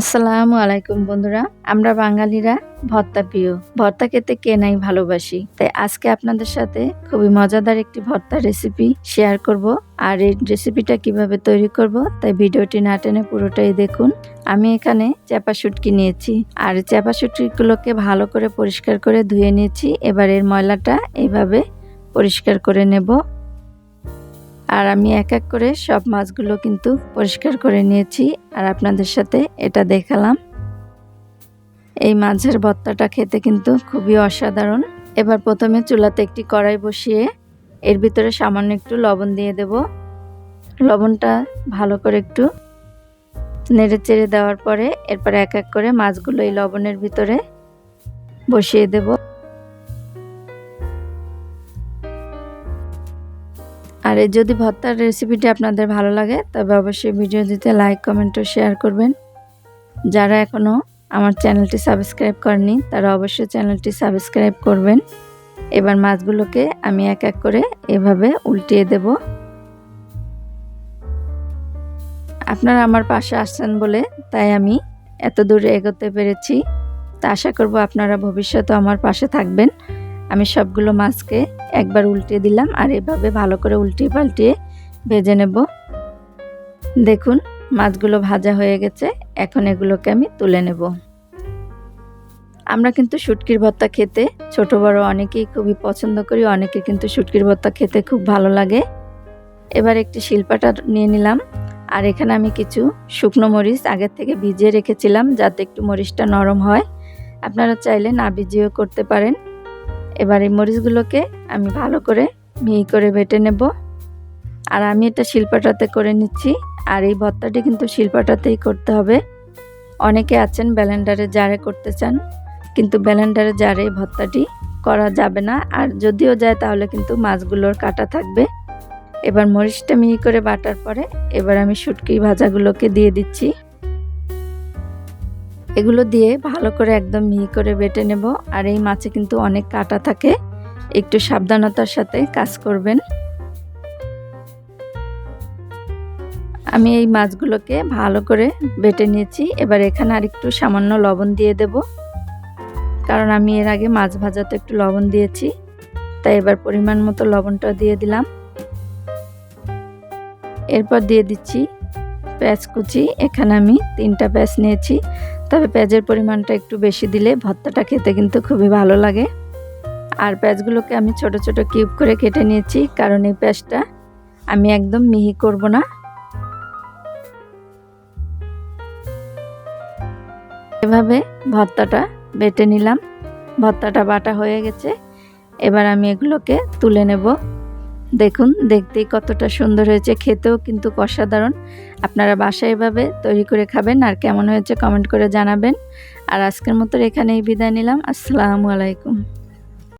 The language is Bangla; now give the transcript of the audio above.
আসসালামু আলাইকুম বন্ধুরা, আমরা বাঙালিরা ভর্তা প্রিয়। ভর্তা খেতে কে নাই ভালোবাসি। তাই আজকে আপনাদের সাথে খুবই মজাদার একটি ভর্তা রেসিপি শেয়ার করব। আর এই রেসিপিটা কীভাবে তৈরি করব, তাই ভিডিওটি না টেনে পুরোটাই দেখুন। আমি এখানে চাপা শুটকি নিয়েছি। আর চাপা শুটকিগুলোকে ভালো করে পরিষ্কার করে ধুয়ে নিয়েছি। এবার এর ময়লাটা এইভাবে পরিষ্কার করে নেব। আর আমি এক এক করে সব মাছগুলো কিন্তু পরিষ্কার করে নিয়েছি আর আপনাদের সাথে এটা দেখালাম। এই মাছের ভর্তাটা খেতে কিন্তু খুবই অসাধারণ। এবার প্রথমে চুলাতে একটি কড়াই বসিয়ে এর ভিতরে সামান্য একটু লবণ দিয়ে দেব। লবণটা ভালো করে একটু নেড়ে চেড়ে দেওয়ার পরে এরপর এক এক করে মাছগুলো এই লবণের ভিতরে বসিয়ে দেবো। আর যদি ভর্তার রেসিপিটি আপনাদের ভালো লাগে, তবে অবশ্যই ভিডিও লাইক কমেন্ট ও শেয়ার করবেন। যারা এখনও আমার চ্যানেলটি সাবস্ক্রাইব করেনি তারা অবশ্যই চ্যানেলটি সাবস্ক্রাইব করবেন। এবার মাছগুলোকে আমি এক এক করে এভাবে উল্টিয়ে দেব। আপনারা আমার পাশে আসছেন বলে তাই আমি এত দূরে এগোতে পেরেছি। তা আশা করব আপনারা ভবিষ্যতে আমার পাশে থাকবেন। আমি সবগুলো মাছকে একবার উল্টে দিলাম আর এভাবে ভালো করে উল্টিয়ে পাল্টিয়ে ভেজে নেব। দেখুন, মাছগুলো ভাজা হয়ে গেছে। এখন এগুলোকে আমি তুলে নেব। আমরা কিন্তু শুটকির ভর্তা খেতে, ছোট বড় অনেকেই খুবই পছন্দ করি অনেকে কিন্তু শুটকির ভর্তা খেতে খুব ভালো লাগে। এবার একটি শিল্পাটা নিয়ে নিলাম। আর এখানে আমি কিছু শুকনো মরিচ আগের থেকে ভিজিয়ে রেখেছিলাম যাতে একটু মরিচটা নরম হয়। আপনারা চাইলে না ভিজিয়েও করতে পারেন। এবার এই মরিচগুলোকে আমি ভালো করে মিহি করে বেটে নেব। আর আমি এটা শিল্পাটাতে করে নিচ্ছি। আর এই ভর্তাটি কিন্তু শিল্পাটাতেই করতে হবে। অনেকে আছেন ব্যালেন্ডারে জারে করতে চান, কিন্তু ব্যালেন্ডারে জারে এই ভর্তাটি করা যাবে না। আর যদিও যায়, তাহলে কিন্তু মাছগুলোর কাটা থাকবে। এবার মরিচটা মিহি করে বাটার পরে এবার আমি শুটকি ভাজাগুলোকে দিয়ে দিচ্ছি। এগুলো দিয়ে ভালো করে একদম মিহি করে বেটে নেব। আর এই মাছে কিন্তু অনেক কাটা থাকে। একটু সাবধানতার সাথে কাজ করবেন। আমি এই মাছগুলোকে ভালো করে বেটে নিয়েছি। এবার এখানে আর একটু সামান্য লবণ দিয়ে দেব। কারণ আমি এর আগে মাছ ভাজাতে একটু লবণ দিয়েছি। তাই এবার পরিমাণ মতো লবণটা দিয়ে দিলাম। এরপর দিয়ে দিচ্ছি পেঁয়াজ কুচি। এখানে আমি তিনটা পেঁয়াজ নিয়েছি। তবে পেঁয়াজের পরিমাণটা একটু বেশি দিলে ভর্তাটা খেতে কিন্তু খুবই ভালো লাগে। আর পেঁয়াজগুলোকে আমি ছোট ছোট কিউব করে কেটে নিয়েছি, কারণ এই পেঁয়াজটা আমি একদম মিহি করব না। এভাবে ভর্তাটা বেটে নিলাম। ভর্তাটা বাটা হয়ে গেছে। এবার আমি এগুলোকে তুলে নেব। দেখুন, দেখতেই কতটা সুন্দর হয়েছে, খেতেও কিন্তু অসাধারণ। আপনারা বাসায় এভাবে তৈরি করে খাবেন আর কেমন হয়েছে কমেন্ট করে জানাবেন। আর আজকের মতো এখানেই বিদায় নিলাম, আসসালামু আলাইকুম।